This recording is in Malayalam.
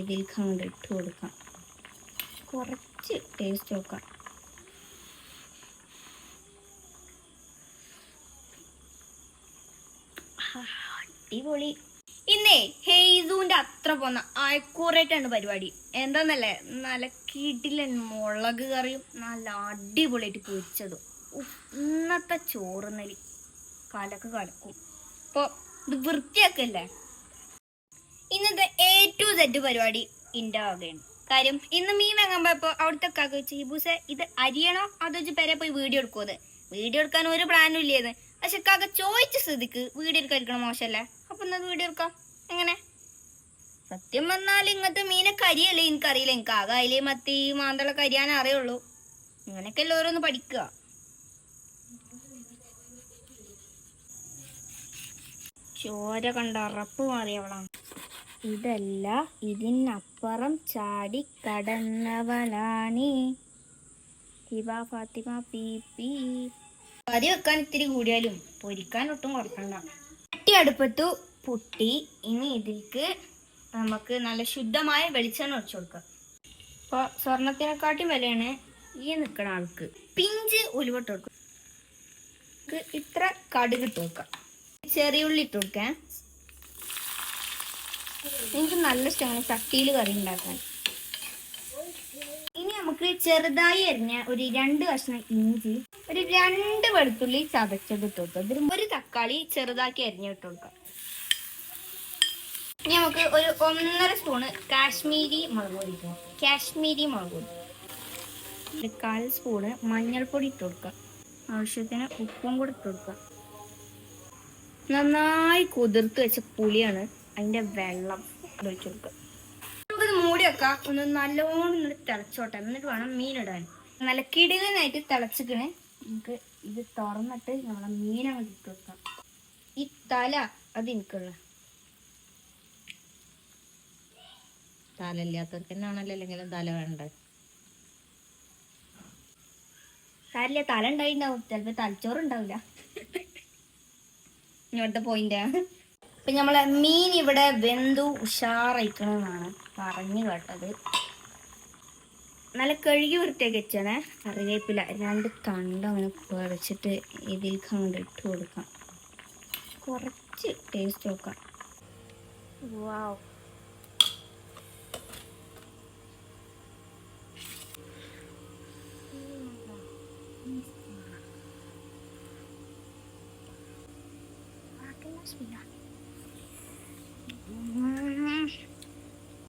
ഇതിൽ അങ്ങോട്ട് ഇട്ട് കൊടുക്കാം. കുറച്ച് ടേസ്റ്റ് നോക്കാം. അടിപൊളി. ഇന്നേ ഹെയ്സൂന്റെ അത്ര പോന്ന ആയക്കൂറേറ്റാണ് പരിപാടി. എന്താന്നല്ലേ? നല്ല കിടിലൻ മുളക് കറിയും നല്ല അടിപൊളിയായിട്ട് പൊരിച്ചതും. ഇന്നത്തെ ചോറുന്നലി കലക്ക് കലക്കും. ഇപ്പൊ ഇത് വൃത്തിയാക്കല്ലേ? ടു സെറ്റ് പരിപാടി ഇന്റെ വകയാണ് കാര്യം ഇന്ന് മീൻ വാങ്ങാൻ പോയപ്പോ അവിടുത്തെ കാക്ക ഇത് അരിയണോ? അതോ വെച്ച് പേരെ പോയി വീഡിയോ എടുക്കുമത് വീഡിയോ എടുക്കാൻ ഒരു പ്ലാനും ഇല്ലേന്ന് പക്ഷെ കാക്ക ചോദിച്ച സ്ഥിതിക്ക് വീഡിയോ എടുക്കാതിരിക്കണം മോശമല്ലേ? അപ്പൊ എന്നാ വീഡിയോ എടുക്കാം. എങ്ങനെ? സത്യം പറഞ്ഞാൽ ഇങ്ങനത്തെ മീനെ കരിയല്ലേ എനിക്കറിയില്ല. എനിക്ക് ആകെ മത്തി മാന്തള കരിയാൻ അറിയുള്ളൂ. ഇങ്ങനെയൊക്കെ എല്ലാവരും പഠിക്കുക. ചോര കണ്ട ഉറപ്പ് മാറിയവളാണ്. ഇതല്ല ഇതിനപ്പുറം ചാടി കടന്നവളാണി ഹിബ ഫാത്തിമ പി പി. പതി വെക്കാൻ ഇത്തിരി കൂടിയാലും പൊരിക്കാൻ ഒട്ടും കുറക്കണ്ട ചട്ടി അടുപ്പത്തു പുട്ടി ഇനി ഇതിലേക്ക് നമുക്ക് നല്ല ശുദ്ധമായ വെളിച്ചെണ്ണ ഒഴിച്ചു കൊടുക്കാം. ഇപ്പോൾ സ്വർണത്തിനെക്കാട്ടും വിലയാണ് ഈ നിൽക്കുന്ന ആൾക്ക്. പിഞ്ച് ഉലുവട്ട് കൊടുക്കും. ഇത്ര കടുക് ഇട്ട് കൊടുക്കാം. ചെറിയ ഉള്ളി ഇട്ട് കൊടുക്കാം. എനിക്ക് നല്ല ഇഷ്ടമാണ് ചട്ടിയിൽ കറി ഉണ്ടാക്കാൻ. ഇനി നമുക്ക് ചെറുതായി അരിഞ്ഞ ഒരു രണ്ട് കഷ്ണം ഇഞ്ചി ഒരു രണ്ട് വെളുത്തുള്ളി ചതച്ചത് ഇട്ട് കൊടുക്കാം. ഇതിന് ഒരു തക്കാളി ചെറുതാക്കി അരിഞ്ഞ് ഇട്ട് കൊടുക്കാം. ഇനി നമുക്ക് ഒരു ഒന്നര സ്പൂണ് കാശ്മീരി മുളക് പൊടി കാശ്മീരി മുളക് പൊടി. ഒരു കാൽ സ്പൂണ് മഞ്ഞൾപ്പൊടി ഇട്ട് കൊടുക്കാം. ആവശ്യത്തിന് ഉപ്പും കൂടി ഇട്ട് കൊടുക്കാം. നന്നായി കുതിർത്ത് വെച്ച പുളിയാണ് അതിന്റെ വെള്ളം അതൊഴിച്ചു കൊടുക്കുക. നമുക്കിത് മൂടി വെക്കാം. ഒന്ന് നല്ലോണം ഇങ്ങോട്ട് തിളച്ചോട്ടെ. എന്നിട്ട് വേണം മീൻ ഇടാൻ നല്ല കിടിലനായിട്ട് തിളച്ചിക്കണേ. നമുക്ക് ഇത് തുറന്നിട്ട് നമ്മളെ മീൻ അങ്ങോട്ട് ഇട്ട് വെക്കാം. ഈ തല അത് എനിക്കുള്ള. തല ഇല്ലാത്തവർക്ക് തന്നെയാണല്ലോ അല്ലെങ്കിലും തല വേണ്ടത്. സാരില്ല തല ഉണ്ടായിണ്ടാവും. ചിലപ്പോ തലച്ചോറ് ഉണ്ടാവില്ല ഇങ്ങോട്ട് പോയിന്റ്. അപ്പൊ നമ്മളെ മീൻ ഇവിടെ വെന്തു ഉഷാറയിക്കണമെന്നാണ് പറഞ്ഞു കേട്ടത്. നല്ല കഴുകി വൃത്തിയാക്കി വെച്ചാണ് കറിവേപ്പില രണ്ട് തണ്ട അങ്ങനെ കുറച്ചിട്ട് ഇതിലേക്ക് അങ്ങോട്ട് ഇട്ട് കൊടുക്കാം. കുറച്ച് ടേസ്റ്റ് നോക്കാം. വാവ് Bismillah. มาก